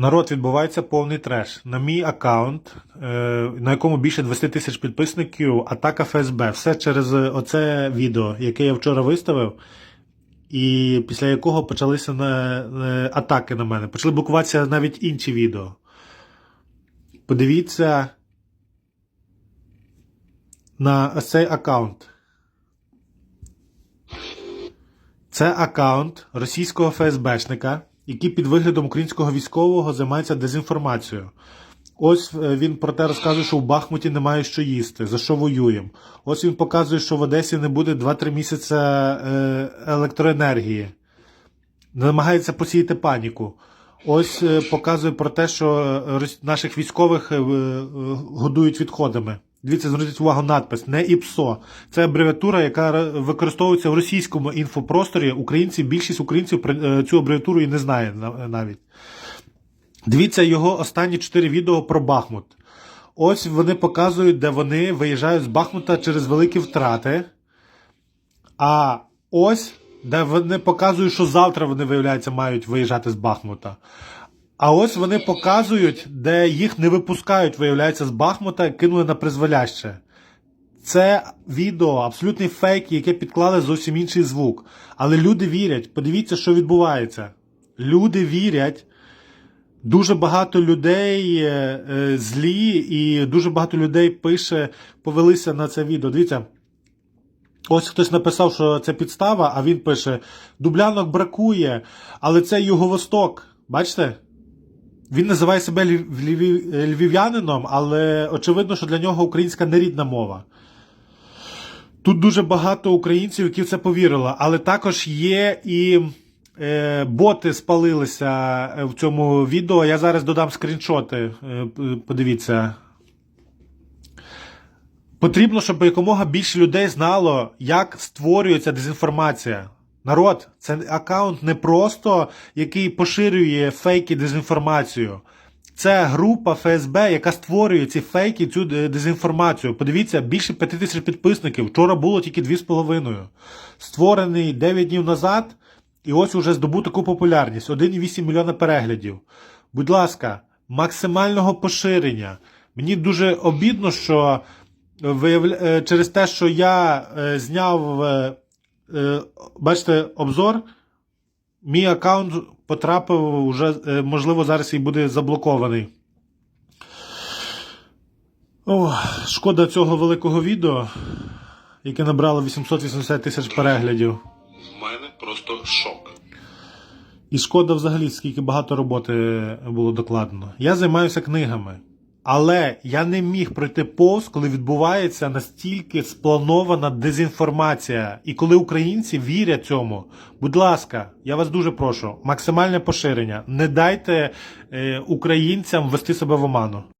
Народ відбувається повний треш. На мій аккаунт, е, на якому більше 20 тисяч підписників, атака ФСБ. Все через оце відео, яке я вчора виставив, і після якого почалися е, атаки на мене. Почали блокуватися навіть інші відео. Подивіться на цей аккаунт. Це аккаунт російського ФСБшника, який під виглядом українського військового займається дезінформацією. Ось е, він про те розказує, що в Бахмуті немає що їсти, за що воюємо. Ось він показує, що в Одесі не буде 2-3 місяці е, електроенергії. Намагається посіяти паніку. Ось е, показує про те, що наших військових годують відходами. Дивіться, зверніть увагу надпис не ІПСО. Це абревіатура, яка використовується в російському інфопросторі. Українці, більшість українців е, цю абревіатуру і не знає навіть. Дивіться його останні чотири відео про Бахмут. Ось вони показують, де вони виїжджають з Бахмута через великі втрати. А ось, де вони показують, що завтра вони, виявляється, мають виїжджати з Бахмута. А ось вони показують, де їх не випускають, виявляється, з Бахмута, кинули на призволяще. Це відео, абсолютний фейк, яке підклали зовсім інший звук. Але люди вірять. Подивіться, що відбувається. Люди вірять. Дуже багато людей е, е, злі, і дуже багато людей пише, повелися на це відео. Дивіться. Ось хтось написав, що це підстава, а він пише: дублянок бракує, але це Юго-Восток. Бачите? Він називає себе львів- е, львів'янином, але очевидно, що для нього українська нерідна мова. Тут дуже багато українців, які в це повірили, але також є і е, боти спалилися е, в цьому відео. Я зараз додам скріншоти. Е, подивіться. Потрібно, щоб якомога більше людей знало, як створюється дезінформація. Народ, це аккаунт не просто який поширює фейки дезінформацію. Це група ФСБ, яка створює ці фейки, цю е, дезінформацію. Подивіться, більше 5 тисяч підписників. Вчора було тільки 2,5. Створений 9 днів назад, і ось уже здобув таку популярність: 1,8 мільйона переглядів. Будь ласка, максимального поширення. Мені дуже обідно, що виявля... е, через те, що я е, зняв, е, е, бачите, обзор, мій аккаунт потрапив уже, е, можливо, зараз і буде заблокований. О, шкода цього великого відео, яке набрало 880 тисяч переглядів. В мене просто шок. І шкода взагалі, скільки багато роботи було докладено. Я займаюся книгами. Але я не міг пройти повз, коли відбувається настільки спланована дезінформація. І коли українці вірять цьому, будь ласка, я вас дуже прошу, максимальне поширення. Не дайте е, українцям вести себе в оману.